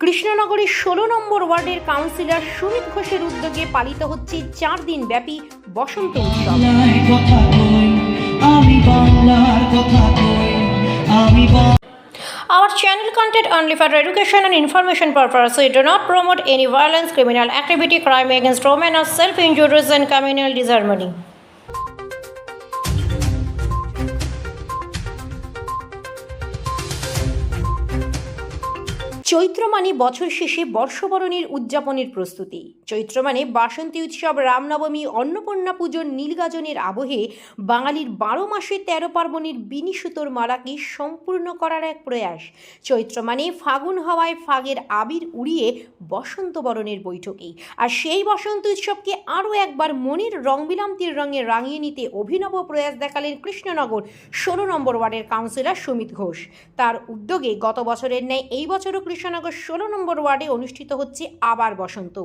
কৃষ্ণনগরের ষোলো নম্বর ওয়ার্ডের কাউন্সিলর সুমিত ঘোষের উদ্যোগে পালিত হচ্ছে চার দিন ব্যাপী বসন্ত উৎসব বাংলার কথা কই আমি বাংলার কথা কই আমি Bangla Our channel content only for education and information purpose. We do not promote any violence, criminal activity, crime against women, or self-injuries and communal disharmony. চৈত্র মানে বছর শেষে বর্ষবরণের উদযাপনের প্রস্তুতি। চৈত্র মানে বাসন্তী উৎসব, রামনবমী, অন্নপূর্ণা পুজোর নীলগাজনের আবহে বাঙালির বারো মাসে তেরো পার্বণের বিনি সুতোর মালাকে সম্পূর্ণ করার এক প্রয়াস। চৈত্র মানে ফাগুন হওয়ায় ফাগের আবির উড়িয়ে বসন্ত বরণের বৈঠকেই আর সেই বসন্ত উৎসবকে আরও একবার মনের রং বিলান্তির রঙে রাঙিয়ে নিতে অভিনব প্রয়াস দেখালেন কৃষ্ণনগর ষোলো নম্বর ওয়ার্ডের কাউন্সিলর সুমিত ঘোষ। তার উদ্যোগে গত বছরের ন্যায় এই বছরও কৃষ্ণনগর ষোলো নম্বর ওয়ার্ডে অনুষ্ঠিত হচ্ছে আবার বসন্ত।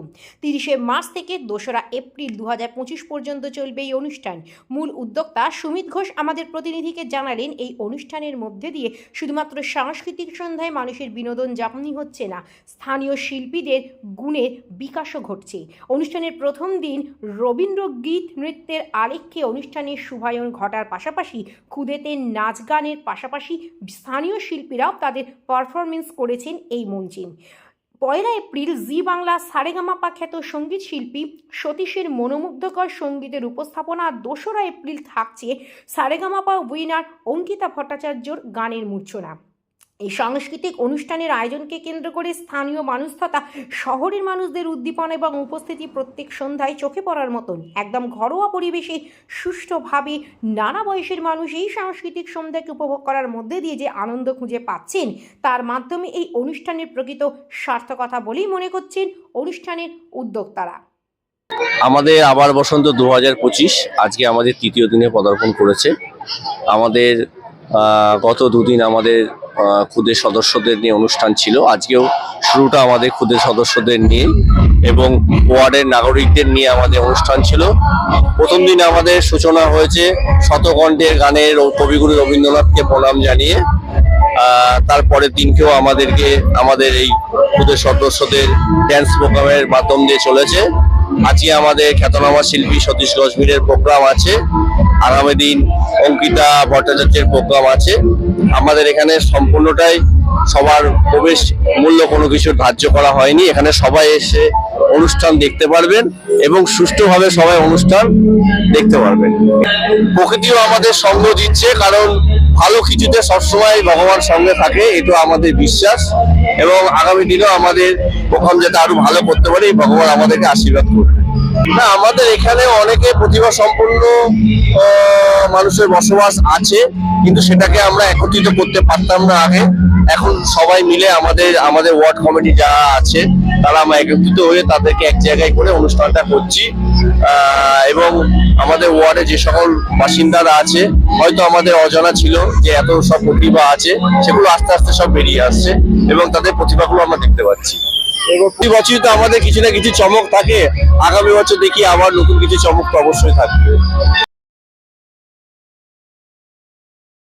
তিরিশে মার্চ থেকে দোসরা এপ্রিল দু হাজার পঁচিশ পর্যন্ত চলবে এই অনুষ্ঠান। মূল উদ্যোক্তা সুমিত ঘোষ আমাদের প্রতিনিধিকে জানালেন, এই অনুষ্ঠানের মধ্যে দিয়ে শুধুমাত্র সাংস্কৃতিক সন্ধ্যায় মানুষের বিনোদন যাপনই হচ্ছে না, স্থানীয় শিল্পীদের গুণের বিকাশও ঘটছে। অনুষ্ঠানের প্রথম দিন রবীন্দ্র গীত নৃত্যের আলেখ্যে অনুষ্ঠানের শুভায়ন ঘটার পাশাপাশি খুদেতে নাচ গানের পাশাপাশি স্থানীয় শিল্পীরাও তাদের পারফরমেন্স করেছেন এই মঞ্চে। পয়লা এপ্রিল জি বাংলা সারেগামাপা খ্যাত সংগীত শিল্পী সতীশের মনোমুগ্ধকর সঙ্গীতের উপস্থাপনা দোসরা এপ্রিল থাকছে সারেগামাপা উইনার অঙ্কিতা ভট্টাচার্যর গানের মূর্ছনা। এই সাংস্কৃতিক অনুষ্ঠানের আয়োজনকে কেন্দ্র করে স্থানীয় মানুষ তথা শহরের মানুষদের উদ্দীপনা এবং উপস্থিতি প্রত্যেক সন্ধ্যায় চোখে পড়ার মতন। একদম ঘরোয়া পরিবেশে সুষ্ঠুভাবে নানা বয়সের মানুষ এই সাংস্কৃতিক সন্ধ্যাকে উপভোগ করার মধ্যে দিয়ে যে আনন্দ খুঁজে পাচ্ছেন, তার মাধ্যমে এই অনুষ্ঠানের প্রকৃত সার্থকতা বলেই মনে করছেন অনুষ্ঠানের উদ্যোক্তারা। আমাদের আবার বসন্ত দু হাজার পঁচিশ, আজকে আমাদের তৃতীয় দিনে পদার্পণ করেছে। আমাদের গত দুদিন আমাদের আহ, ক্ষুদে সদস্যদের নিয়ে অনুষ্ঠান ছিল। আজকেও শুরুটা আমাদের ক্ষুদে সদস্যদের নিয়ে এবং ওয়ার্ডের নাগরিকদের নিয়ে আমাদের অনুষ্ঠান ছিল। প্রথম দিন আমাদের সূচনা হয়েছে শতকণ্ঠের গানের কবিগুরু রবীন্দ্রনাথকে প্রণাম জানিয়ে। আহ, তারপরের দিনকেও আমাদেরকে আমাদের এই ক্ষুদে সদস্যদের ড্যান্স প্রোগ্রামের মাধ্যম দিয়ে চলেছে। আজকে আমাদের খ্যাতনামা শিল্পী সতীশ গজমিরের প্রোগ্রাম আছে। আগামী দিন অঙ্কিতা ভট্টাচার্যের প্রোগ্রাম আছে। আমাদের এখানে সম্পূর্ণটাই সবার প্রবেশ মূল্য কোনো কিছু ধার্য করা হয়নি। এখানে সবাই এসে অনুষ্ঠান দেখতে পারবেন এবং সুষ্ঠুভাবে সবাই অনুষ্ঠান দেখতে পারবেন। প্রকৃতিও আমাদের সঙ্গ দিচ্ছে, কারণ ভালো কিছুতে সবসময় ভগবান সঙ্গে থাকে, এটা আমাদের বিশ্বাস। এবং আগামী দিনেও আমাদের প্রোগ্রাম যাতে আরও ভালো করতে পারে ভগবান আমাদেরকে আশীর্বাদ করবে। না, আমাদের এখানে অনেকে প্রতিভা সম্পন্ন মানুষের বসবাস আছে, কিন্তু সেটাকে আমরা একত্রিত করতে পারতাম না আগে। এখন সবাই মিলে আমাদের আমাদের ওয়ার্ড কমিটি যারা আছে, তারা আমরা একত্রিত হয়ে তাদেরকে এক জায়গায় করে অনুষ্ঠানটা করছি। এবং আমাদের ওয়ার্ডে যে সকল বাসিন্দারা আছে, হয়তো আমাদের অজানা ছিল যে এত সব প্রতিভা আছে, সেগুলো আস্তে আস্তে সব বেরিয়ে আসছে, এবং তাদের প্রতিভাগুলো আমরা দেখতে পাচ্ছি। প্রতি বছরই তো আমাদের কিছু না কিছু চমক থাকে। আগামী বছর দেখি আবার নতুন কিছু চমক তো অবশ্যই থাকবে।